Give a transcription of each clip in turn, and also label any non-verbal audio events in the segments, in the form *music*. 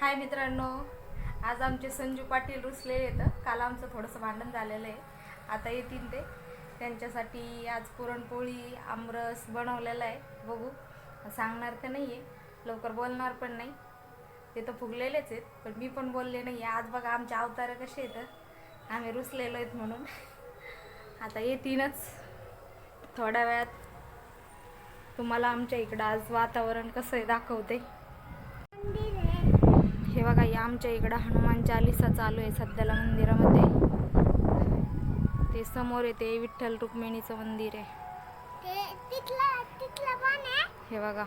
हाय मित्रांनो आज आमचे संजू पाटील रुसले येतं काल आमचं थोडंसं भांडण झालेलं आहे. आता येतील ते. त्यांच्यासाठी आज पुरणपोळी आमरस बनवलेला आहे. बघू. सांगणार तर नाही आहे लवकर बोलणार पण नाही. ते तर फुगलेलेच आहेत पण मी पण बोलले नाही आज बघा आमचे अवतार कसे आहेत. आम्ही रुसलेलो आहेत म्हणून. आता येतीलच. थोड्या वेळात तुम्हाला आमच्या इकडं आज वातावरण कसं आहे दाखवते. हे या आमच्या इकडं हनुमान चालिसा चालू आहे सध्याला मंदिरामध्ये. ते समोर येते विठ्ठल रुक्मिणीचं मंदिर आहे. हे बघा.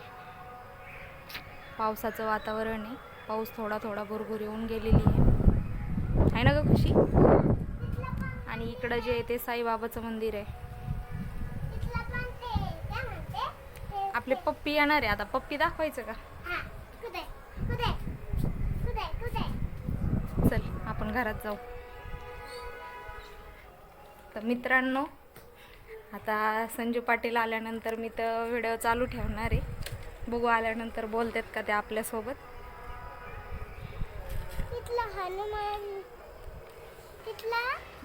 पावसाचं वातावरण आहे. पाऊस थोडा थोडा भुरभुर येऊन गेलेली आहे. आहे ना ग खुशी? आणि इकडं जे आहे ते साईबाबाचं मंदिर आहे. आपले पप्पी येणार आहे. आता पप्पी दाखवायचं का चल आपण घरात जाऊ. तर मित्रांनो आता संजू पाटील आल्यानंतर मी तर व्हिडिओ चालू ठेवणार आहे. बघू आल्यानंतर बोलतात का ते आपल्यासोबत.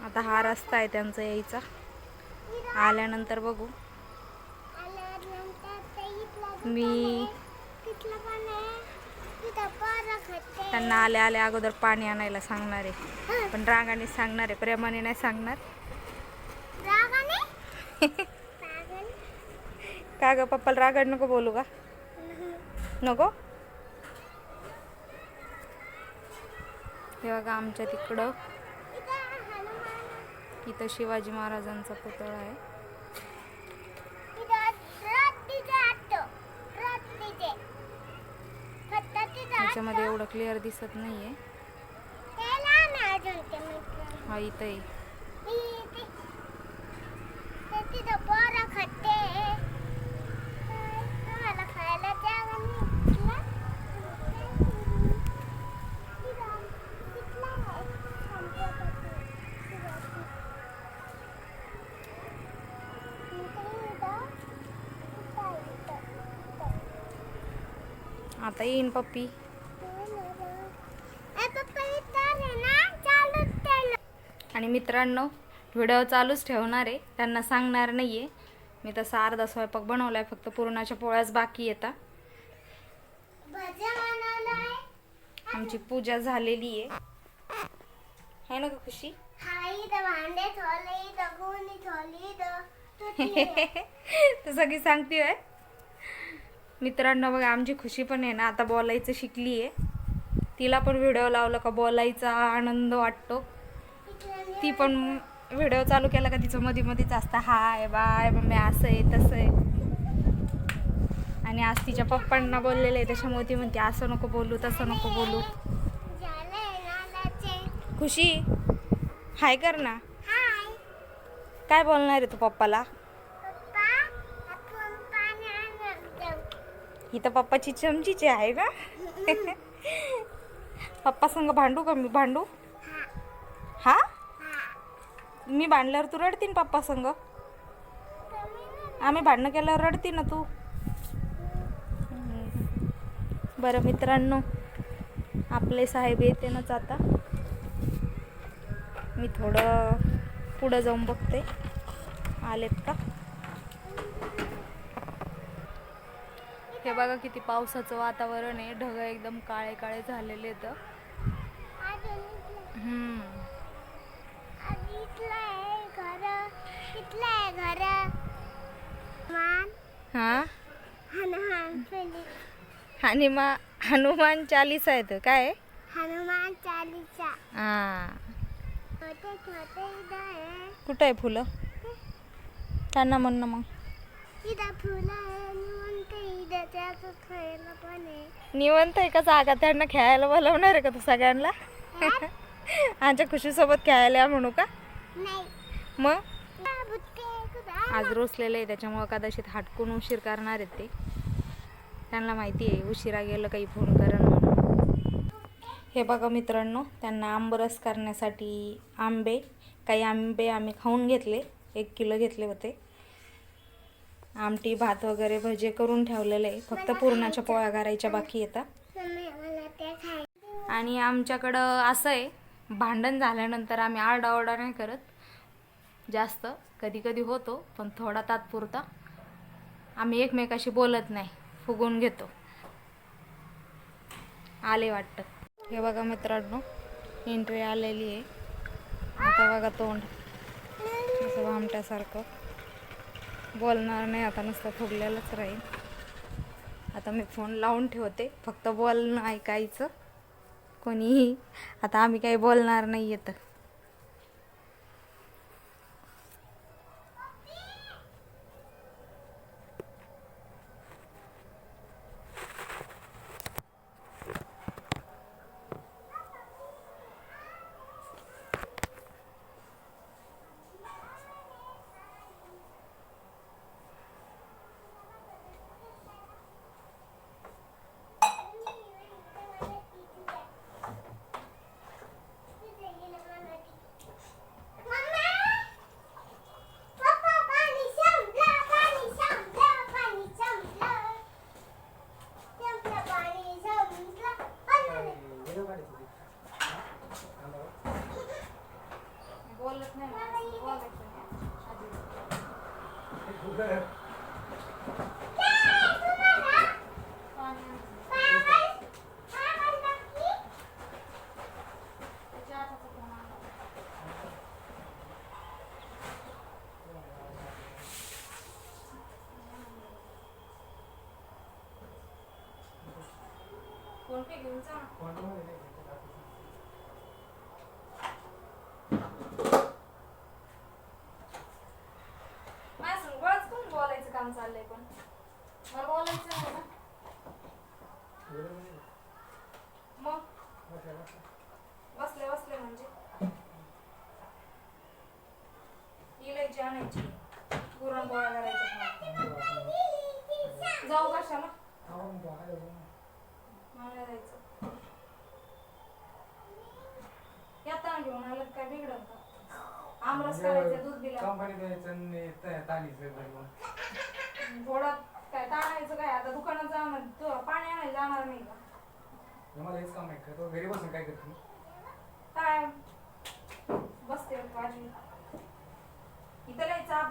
आता हा रस्ता आहे त्यांचा यायचा. आल्यानंतर बघू. मी तिथलं पण आहे तिथं पोरं खाते त्यांना आल्या आल्या अगोदर पाणी आणायला सांगणार आहे. पण रागाने सांगणार आहे. प्रेमाने नाही सांगणार. *laughs* का ग पप्पाला रागाड नको बोलू का? नको? हे बघा आमच्या तिकडं. इथं शिवाजी महाराजांचा पुतळा आहे. तिथं त्याच्यामध्ये एवढं क्लिअर दिसत नाही आहे ते हा इथं आहे आता येईन पप्पी तिथं पोरं खाते तुम्हाला खायला जागा नाही तिथला? तिथं- तिथला आहे छत्रपती शिवाजी. इथं- इथं- इथं- इथं- इथं. आता येईन पप्पी ए पप्पा इथं आहे ना चालूच ठेव. आणि मित्रांनो व्हिडिओ चालूच ठेवणार आहे. त्यांना सांगणार नाही आहे मी तसा अर्धा स्वयंपाक बनवला आहे फक्त पुरणाच्या पोळ्याच बाकी येतात आमची पूजा झालेली आहे. है ना ग खुशी. तर *laughs* सगळी सांगते आहे मित्रांनो बघा आमची खुशी पण आहे ना आता बोलायचं शिकली आहे तिला पण व्हिडिओ लावलं का बोलायचा आनंद वाटतो. ती पण व्हिडिओ चालू केला का तिचं मध्ये मध्येच असतं हाय बाय मम्मी असं आहे तसं आहे. आणि आज तिच्या पप्पांना बोललेलं आहे त्याच्यामुळे ती म्हणते असं नको बोलू तसं नको बोलू. खुशी? हाय कर ना. काय बोलणार आहे तू पप्पाला? ही तर पप्पाची चमचीची आहे ना? *laughs* पप्पा संग भांडू का मी? भांडू? मी भांडल्यावर तू रडतीन पप्पा संग? आम्ही भांडणं केल्यावर रडती ना तू? बरं मित्रांनो आपले साहेब येते नाच आता मी थोडं पुढं जाऊन बघते. आलेत का? हे बघा किती पावसाचं वातावरण आहे. ढग एकदम काळे काळे झालेले आहेत. आहे घर? मान हा? हनुमान हनुमान चालीसा आहे तर काय? हनुमान चालीसा. हा. छोटे छोटे इथं आहे. कुठं आहे फुलं? त्यांना म्हण ना मग. इथं फुलं आहे. हनुमान ते इथं. त्याचं खायला पण आहे. निवंत आहे का जागा? त्यांना खेळायला बोलवणार आहे का तू सगळ्यांना? आमच्या खुशीसोबत खेळायला या म्हणू का? नाही. मग? आज रोसलेलं आहे त्याच्यामुळं कदाचित हटकून उशीर करणार आहेत ते. त्यांना माहिती आहे उशिरा गेलं काही फोन करण म्हणून. हे बघा मित्रांनो त्यांना आंबरस करण्यासाठी आंबे काही आंबे आम्ही खाऊन घेतले एक किलो घेतले होते. आमटी भात वगैरे भजे करून ठेवलेले आहे फक्त पुरणाच्या पोळ्या करायच्या बाकी येतात आणि आमच्याकडं असं आहे भांडण झाल्यानंतर आम्ही आरडाओरडा नाही करत. जास्त कधी कधी होतो पण थोडा तात्पुरता. आम्ही एकमेकाशी बोलत नाही फुगून घेतो. आले वाटतं. हे बघा मित्रांनो एंट्री आलेली आहे. आता बघा तोंड. असं भामट्यासारखं. बोलणार नाही आता नुसतं फुगलेलंच राहील आता मी फोन लावून ठेवते फक्त बोलणं ऐकायचं कोणीही आता आम्ही काही बोलणार नाही येतं फोन पे घेऊन जा माझ्या संग बरंच कोण बोलायचं काम चाललंय पण मला बोलायचं नाही ना मग बसले बसले म्हणजे आणायची पुरणपोळ्या करायच्या जाऊ कशाला? मला जायचं येताना घेऊन आलं काय बिघडलं का? आमरस करायचं दूध दिलं. कंपनी द्यायचं. थोडं काय ताणायचं काय? आता दुकानात जाणार तू पाणी आणायला जाणार नाही का? मला हेच काम आहे का तो घरी बसून काय करतो? काय? बसते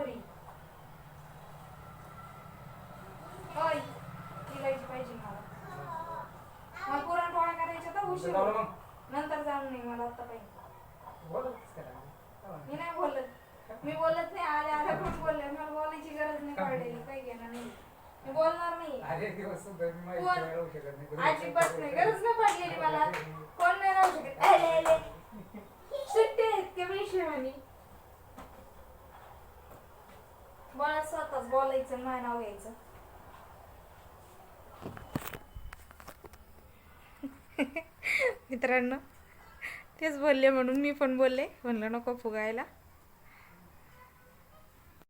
चाबरी होय. इलायची पाहिजे मला. मला पुरणपोळ्या करायच्या तर उशीर जाऊ होईल. मग. नंतर जाऊन नाही मला आता पाहिजे बोलतच करा. मी नाही बोलत. मी बोलत नाही. आले आले पण बोलले. मला बोलायची गरज नाही पडलेली. काही घेणार नाही. मी बोलणार नाही. अरे दिवस सुद्धा मी माझ्या कोण? शिवाय राहू शकत नाही. घरी अजिबात नाही. गरज नाही पडलेली मला. कोण नाही राहू शकत. आले आले सुट्टी आहेत का मी शिवानी? मला स्वतःच बोलायचं नाही नाव घ्यायचं. *laughs* मित्रांनो तेच बोलले म्हणून मी पण बोलले. म्हणलं नको फुगायला.